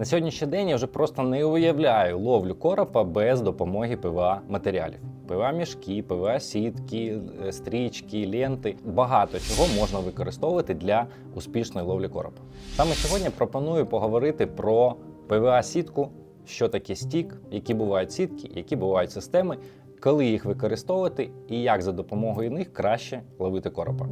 На сьогоднішній день я вже просто не уявляю ловлю коропа без допомоги ПВА матеріалів. ПВА мішки, ПВА сітки, е, стрічки, ленти. Багато чого можна використовувати для успішної ловлі коропа. Саме сьогодні пропоную поговорити про ПВА сітку, що таке стік, які бувають сітки, які бувають системи, коли їх використовувати і як за допомогою них краще ловити коропа.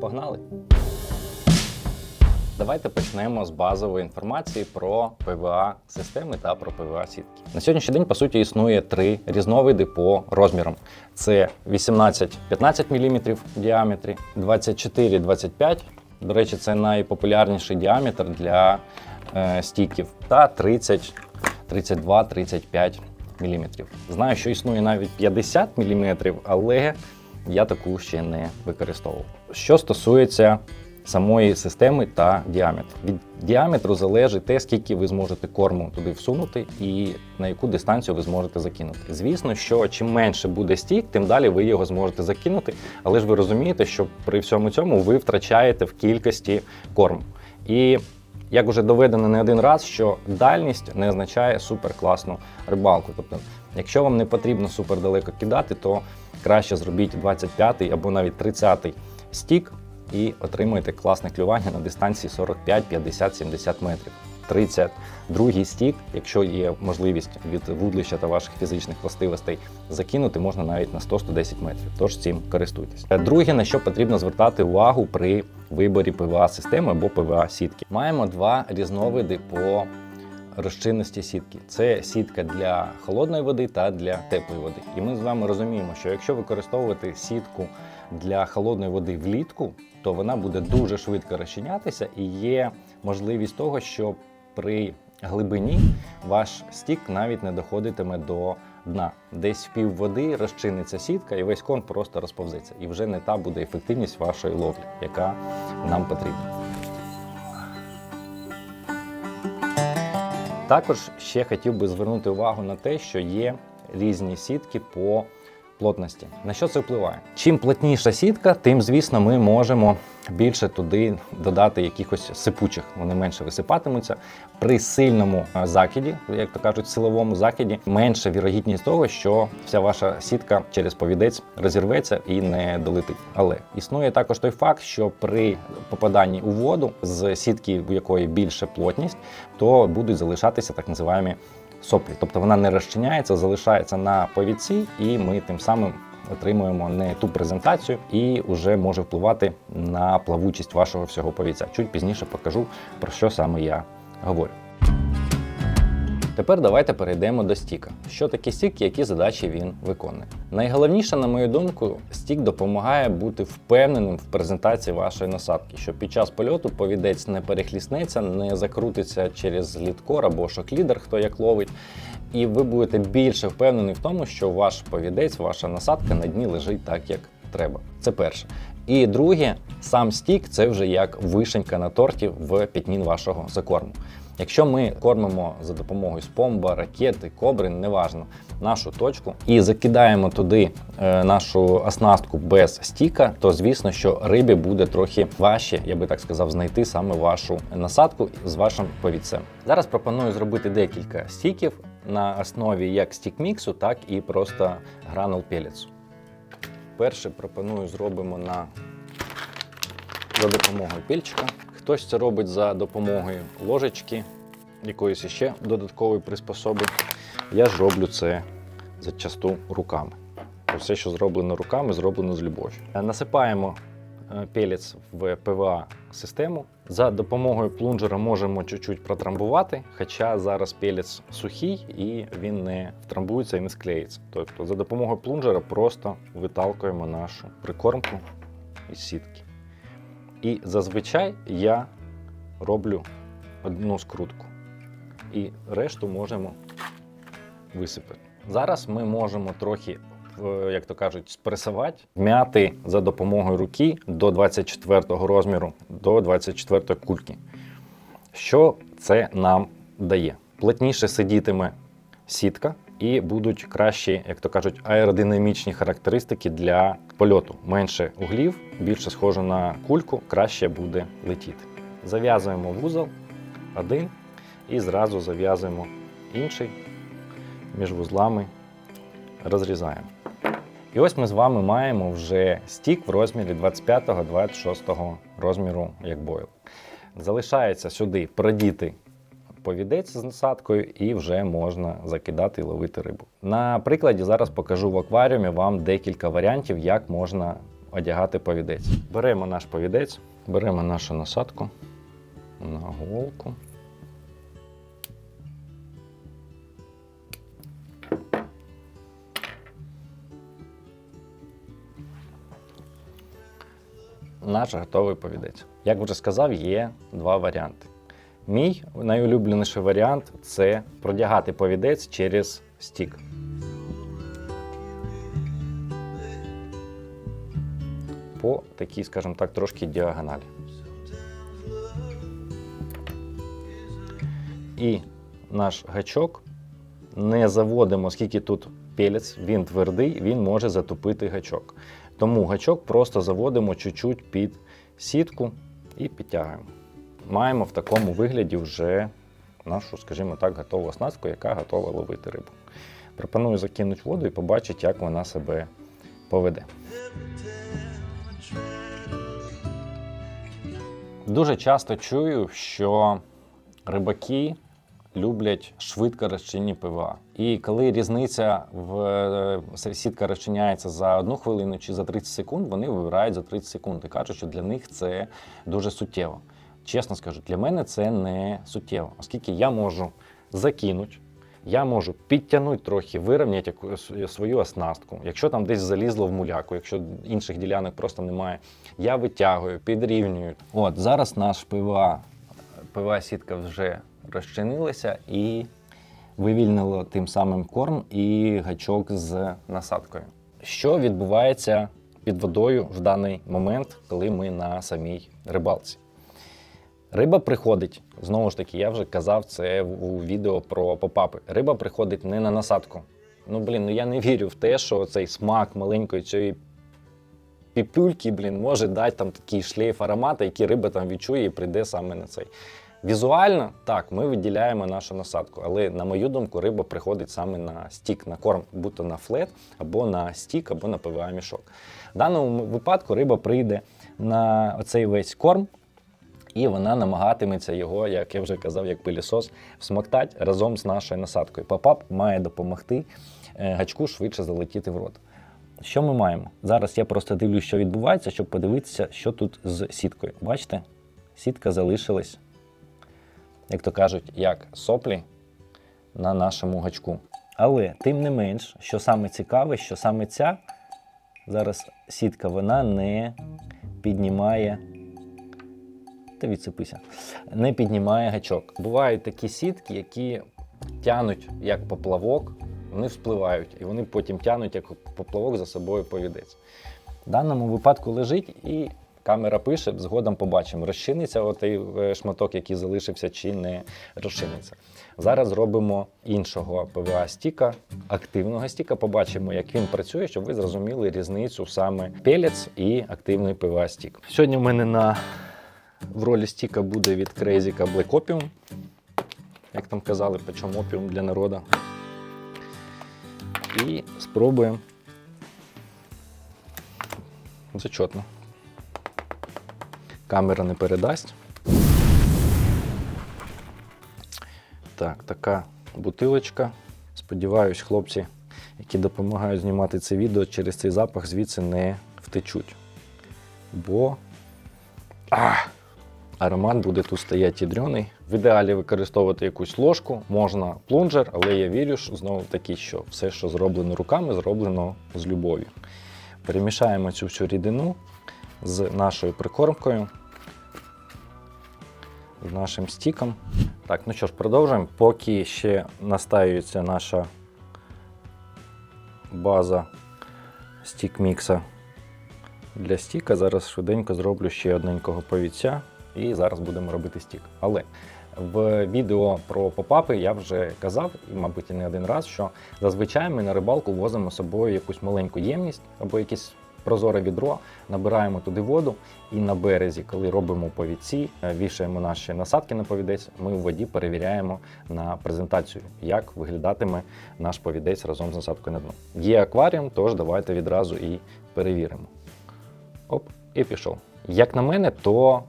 Погнали! Давайте почнемо з базової інформації про ПВА системи та про ПВА сітки. На сьогоднішній день, по суті, існує три різновиди по розмірам: це 18-15 мм в діаметрі, 24-25 До речі, це найпопулярніший діаметр для е, стіків, та 30 32-35 мм. Знаю, що існує навіть 50 мм, але я таку ще не використовував. Що стосується самої системи та діаметру. Від діаметру залежить те, скільки ви зможете корму туди всунути і на яку дистанцію ви зможете закинути. Звісно, що чим менше буде стік, тим далі ви його зможете закинути, але ж ви розумієте, що при всьому цьому ви втрачаєте в кількості корму. І як вже доведено не один раз, що дальність не означає суперкласну рибалку. Тобто, якщо вам не потрібно супер далеко кидати, то краще зробіть 25-й або навіть 30-й стік і отримуєте класне клювання на дистанції 45, 50, 70 метрів. 32 стік, якщо є можливість від вудлища та ваших фізичних властивостей закинути, можна навіть на 100-110 метрів. Тож цим користуйтесь. Друге, на що потрібно звертати увагу при виборі ПВА системи або ПВА сітки. Маємо два різновиди по розчинності сітки. Це сітка для холодної води та для теплої води. І ми з вами розуміємо, що якщо використовувати сітку для холодної води влітку, то вона буде дуже швидко розчинятися і є можливість того, що при глибині ваш стік навіть не доходитиме до дна. Десь в пів води розчиниться сітка, і весь кон просто розповзеться. І вже не та буде ефективність вашої ловлі, яка нам потрібна. Також ще хотів би звернути увагу на те, що є різні сітки по плотності. На що це впливає? Чим плотніша сітка, тим, звісно, ми можемо більше туди додати якихось сипучих. Вони менше висипатимуться. При сильному е, закиді, як то кажуть, силовому закиді, менша вірогідність того, що вся ваша сітка через повідець розірветься і не долетить. Але існує також той факт, що при попаданні у воду з сітки, у якої більше плотність, то будуть залишатися так називаємо соплі. Тобто вона не розчиняється, залишається на повідці, і ми тим самим отримуємо не ту презентацію і вже може впливати на плавучість вашого всього повіця. Чуть пізніше покажу про що саме я говорю. Тепер давайте перейдемо до стіка. Що таке стік, які задачі він виконує? Найголовніше, на мою думку, стік допомагає бути впевненим в презентації вашої насадки, що під час польоту повідець не перехліснеться, не закрутиться через літкор або шоклідер, хто як ловить. І ви будете більше впевнені в тому, що ваш повідець, ваша насадка на дні лежить так, як треба. Це перше. І друге, сам стік це вже як вишенька на торті в пітнін вашого закорму. Якщо ми кормимо за допомогою спомба, ракети, кобри, неважно, нашу точку і закидаємо туди е, нашу оснастку без стіка, то звісно, що рибі буде трохи важче, я би так сказав, знайти саме вашу насадку з вашим повідцем. Зараз пропоную зробити декілька стіків на основі як стік-міксу, так і просто гранул пелецу. Перше пропоную зробимо на за допомогою пільчика. Хтось це робить за допомогою ложечки, якоїсь ще додаткової приспособи. Я ж роблю це зачасту руками. Все, що зроблено руками, зроблено з любов'ю. Насипаємо е, пелець в ПВА систему. За допомогою плунжера можемо чуть-чуть протрамбувати, хоча зараз пелець сухий і він не втрамбується і не склеїться. Тобто за допомогою плунжера просто виталкуємо нашу прикормку із сітки. І зазвичай я роблю одну скрутку. І решту можемо висипати. Зараз ми можемо трохи, е, як то кажуть, спресувати, вм'яти за допомогою руки до 24 розміру, до 24 кульки. Що це нам дає? Плотніше сидітиме сітка і будуть кращі, як то кажуть, аеродинамічні характеристики для польоту. Менше углів, більше схоже на кульку, краще буде летіти. Зав'язуємо вузол один. і зразу зав'язуємо інший між вузлами, розрізаємо. І ось ми з вами маємо вже стік в розмірі 25-26 розміру як бойл. Залишається сюди продіти повідець з насадкою і вже можна закидати і ловити рибу. На прикладі зараз покажу в акваріумі вам декілька варіантів, як можна одягати повідець. Беремо наш повідець, беремо нашу насадку на голку. Наш готовий повідець. Як вже сказав, є два варіанти. Мій найулюбленіший варіант це продягати повідець через стік. По такій, скажімо так, трошки діагоналі. І наш гачок не заводимо, оскільки тут пелець, він твердий, він може затопити гачок. Тому гачок просто заводимо чуть-чуть під сітку і підтягуємо. Маємо в такому вигляді вже нашу, скажімо так, готову оснастку, яка готова ловити рибу. Пропоную закинути воду і побачити, як вона себе поведе. Дуже часто чую, що рибаки люблять швидко розчинні ПВА. І коли різниця в е, сітка розчиняється за одну хвилину чи за 30 секунд, вони вибирають за 30 секунд і кажуть, що для них це дуже суттєво. Чесно скажу, для мене це не суттєво, оскільки я можу закинути, я можу підтягнути трохи, вирівняти свою оснастку. Якщо там десь залізло в муляку, якщо інших ділянок просто немає, я витягую, підрівнюю. От зараз наш ПВА, ПВА сітка вже розчинилася і вивільнило тим самим корм і гачок з насадкою. Що відбувається під водою в даний момент, коли ми на самій рибалці? Риба приходить, знову ж таки, я вже казав це у відео про попапи. Риба приходить не на насадку. Ну, блін, ну я не вірю в те, що цей смак маленької цієї піпюльки, блін, може дати там такий шлейф аромату, який риба там відчує і прийде саме на цей. Візуально, так, ми виділяємо нашу насадку, але на мою думку, риба приходить саме на стік, на корм, будь-то на флет, або на стік, або на ПВА мішок. В даному випадку риба прийде на оцей весь корм, і вона намагатиметься його, як я вже казав, як пилісос, всмоктати разом з нашою насадкою. Попап має допомогти е, гачку швидше залетіти в рот. Що ми маємо? Зараз я просто дивлюсь, що відбувається, щоб подивитися, що тут з сіткою. Бачите? Сітка залишилась, як то кажуть, як соплі на нашому гачку. Але тим не менш, що саме цікаве, що саме ця зараз сітка вона не піднімає. Та відсипися, не піднімає гачок. Бувають такі сітки, які тянуть як поплавок, вони вспливають, і вони потім тянуть як поплавок за собою повідець. В даному випадку лежить і камера пише, згодом побачимо, розчиниться отей е, шматок, який залишився, чи не розчиниться. Зараз зробимо іншого ПВА стіка, активного стіка. Побачимо, як він працює, щоб ви зрозуміли різницю саме пелець і активний ПВА стік. Сьогодні в мене на в ролі стіка буде від Crazy Black Opium. Як там казали, печом опіум для народу. І спробуємо. Зачетно. Камера не передасть. Так, така бутилочка. Сподіваюсь, хлопці, які допомагають знімати це відео, через цей запах звідси не втечуть. Бо. А! Аромат буде тут стояти ядрений. В ідеалі використовувати якусь ложку, можна плунжер, але я вірю, що знову таки, що все, що зроблено руками, зроблено з любов'ю. Перемішаємо цю всю рідину з нашою прикормкою, з нашим стіком. Так, ну що ж, продовжуємо. Поки ще настаюється наша база стік мікса для стіка. Зараз швиденько зроблю ще одненького повіця і зараз будемо робити стік. Але в відео про попапи я вже казав, і, мабуть, і не один раз, що зазвичай ми на рибалку возимо з собою якусь маленьку ємність або якийсь прозоре відро, набираємо туди воду і на березі, коли робимо повідці, е, вішаємо наші насадки на повідець, ми в воді перевіряємо на презентацію, як виглядатиме наш повідець разом з насадкою на дно. Є акваріум, тож давайте відразу і перевіримо. Оп, і пішов. Як на мене, то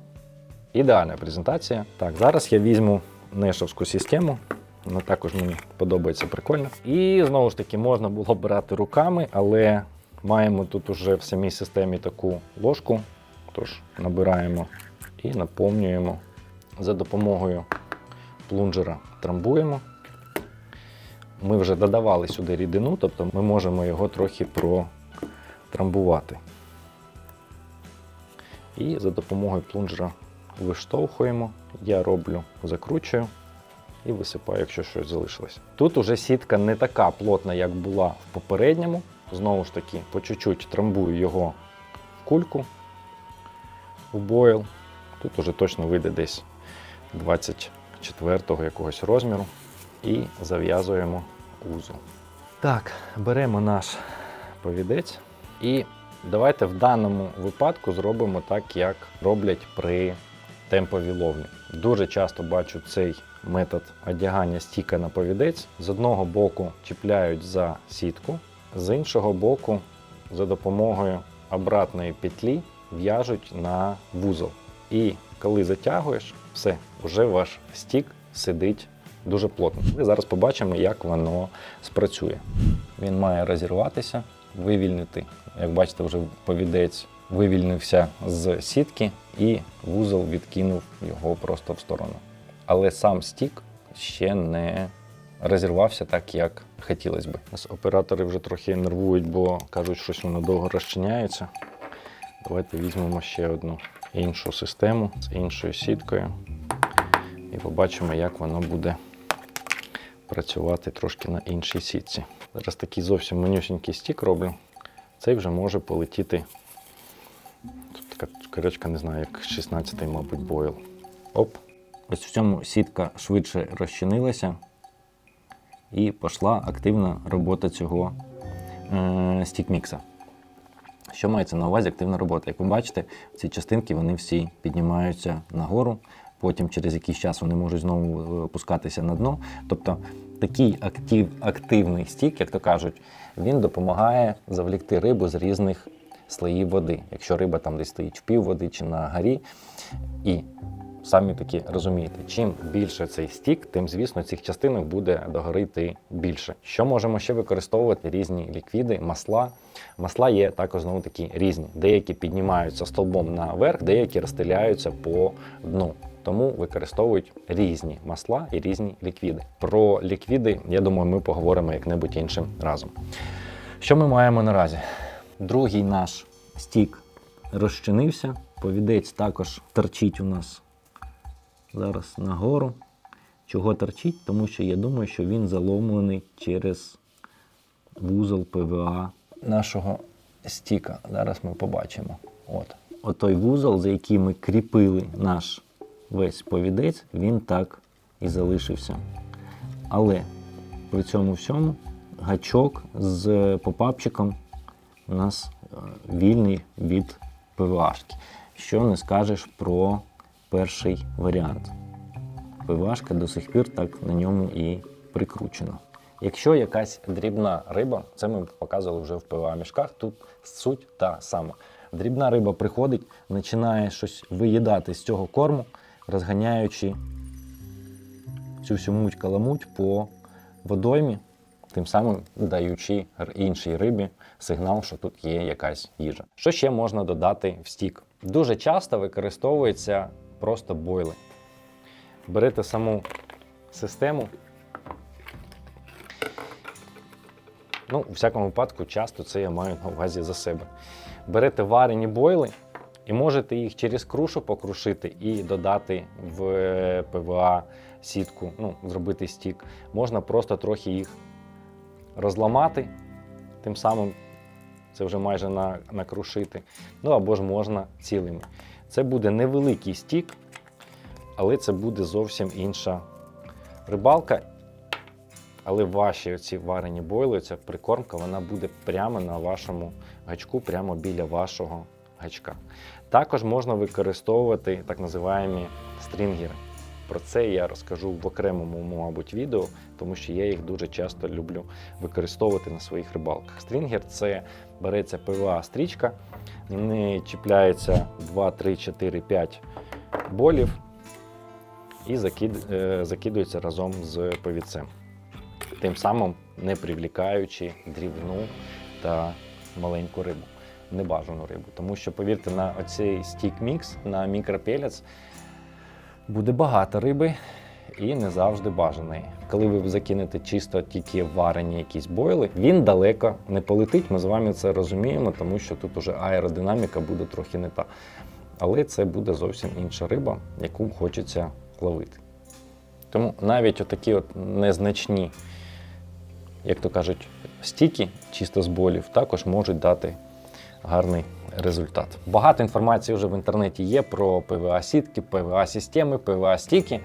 ідеальна презентація. Так, зараз я візьму нешовську систему. Вона також мені подобається прикольно. І знову ж таки можна було брати руками, але маємо тут уже в самій системі таку ложку. Тож набираємо і наповнюємо за допомогою плунжера трамбуємо. Ми вже додавали сюди рідину, тобто ми можемо його трохи протрамбувати. І за допомогою плунжера виштовхуємо. Я роблю, закручую і висипаю, якщо щось залишилось. Тут уже сітка не така плотна, як була в попередньому. Знову ж таки, по чуть-чуть трамбую його в кульку в бойл. Тут уже точно вийде десь 24-го якогось розміру. І зав'язуємо узол. Так, беремо наш повідець і давайте в даному випадку зробимо так, як роблять при темповій ловлі. Дуже часто бачу цей метод одягання стіка на повідець. З одного боку чіпляють за сітку, з іншого боку, за допомогою обратної петлі в'яжуть на вузол. І коли затягуєш, все, вже ваш стік сидить дуже плотно. Ми зараз побачимо, як воно спрацює. Він має розірватися, вивільнити. Як бачите, вже повідець вивільнився з сітки і вузол відкинув його просто в сторону. Але сам стік ще не розірвався так, як хотілося б. Нас оператори вже трохи нервують, бо кажуть, щось воно довго розчиняється. Давайте візьмемо ще одну іншу систему з іншою сіткою і побачимо, як воно буде працювати трошки на іншій сітці. Зараз такий зовсім манюсінький стік роблю. Цей вже може полетіти. Така корочка, не знаю, як 16-й, мабуть, бойл. Оп. Ось в цьому сітка швидше розчинилася і пішла активна робота цього е, стікмікса. Що мається на увазі активна робота? Як ви бачите, ці частинки вони всі піднімаються нагору, потім через якийсь час вони можуть знову е, опускатися на дно. Тобто такий актив, активний стік, як то кажуть, він допомагає завлікти рибу з різних слоїв води. Якщо риба там десь стоїть в пів води чи на горі. І самі таки розумієте, чим більше цей стік, тим, звісно, цих частинок буде догорити більше. Що можемо ще використовувати? Різні ліквіди, масла. Масла є також знову таки різні. Деякі піднімаються столбом наверх, деякі розстеляються по дну. Тому використовують різні масла і різні ліквіди. Про ліквіди, я думаю, ми поговоримо як-небудь іншим разом. Що ми маємо наразі? Другий наш стік розчинився. Повідець також торчить у нас зараз нагору. Чого торчить? Тому що я думаю, що він заломлений через вузол ПВА нашого стіка. Зараз ми побачимо. От. Отой вузол, за який ми кріпили наш весь повідець, він так і залишився. Але при цьому всьому гачок з попапчиком у нас е, вільний від ПВАшки. Що не скажеш про перший варіант. ПВАшка до сих пір так на ньому і прикручена. Якщо якась дрібна риба, це ми показували вже в ПВА мішках, тут суть та сама. Дрібна риба приходить, починає щось виїдати з цього корму, розганяючи цю всю муть каламуть по водоймі, тим самим даючи іншій рибі сигнал, що тут є якась їжа. Що ще можна додати в стік? Дуже часто використовується просто бойли. Берете саму систему. Ну, у всякому випадку, часто це я маю на увазі за себе. Берете варені бойли і можете їх через крушу покрушити і додати в е, ПВА сітку, ну, зробити стік. Можна просто трохи їх розламати, тим самим це вже майже на, накрушити. Ну або ж можна цілими. Це буде невеликий стік, але це буде зовсім інша рибалка. але ваші ці варені бойли, ця прикормка, вона буде прямо на вашому гачку, прямо біля вашого гачка. Також можна використовувати так називаємо стрінгери. Про це я розкажу в окремому, мабуть, відео, тому що я їх дуже часто люблю використовувати на своїх рибалках. Стрінгер це береться ПВА стрічка, в неї чіпляється 2, 3, 4, 5 болів і закид, е, закидується разом з повідцем. Тим самим не привлікаючи дрібну та маленьку рибу, небажану рибу. Тому що, повірте, на оцей стік мікс, на мікропелець буде багато риби і не завжди бажаної. Коли ви закинете чисто тільки варені якісь бойли, він далеко не полетить. Ми з вами це розуміємо, тому що тут уже аеродинаміка буде трохи не та. Але це буде зовсім інша риба, яку хочеться ловити. Тому навіть отакі от незначні, як то кажуть, стіки чисто з болів також можуть дати гарний результат. Багато інформації вже в інтернеті є про ПВА-сітки, ПВА-системи, ПВА-стіки.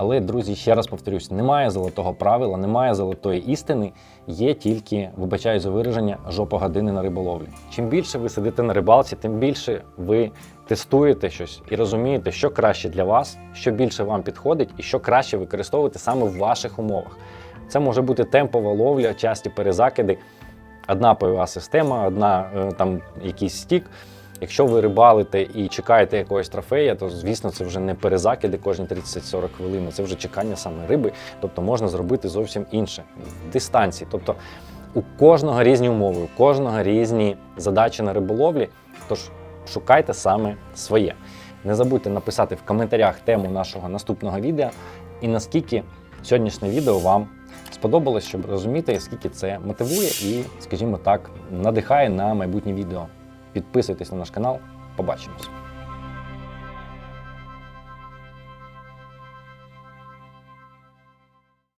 Але, друзі, ще раз повторюсь, немає золотого правила, немає золотої істини, є тільки, вибачаю за вираження, жопа години на риболовлі. Чим більше ви сидите на рибалці, тим більше ви тестуєте щось і розумієте, що краще для вас, що більше вам підходить і що краще використовувати саме в ваших умовах. Це може бути темпова ловля, часті перезакиди, одна ПВА система, одна е, там якийсь стік. Якщо ви рибалите і чекаєте якогось трофея, то звісно це вже не перезакиди кожні 30-40 хвилин, це вже чекання саме риби. Тобто можна зробити зовсім інше дистанції. Тобто у кожного різні умови, у кожного різні задачі на риболовлі. Тож шукайте саме своє. Не забудьте написати в коментарях тему нашого наступного відео і наскільки сьогоднішнє відео вам сподобалось, щоб розуміти, скільки це мотивує і, скажімо так, надихає на майбутні відео. Підписуйтесь на наш канал. Побачимось.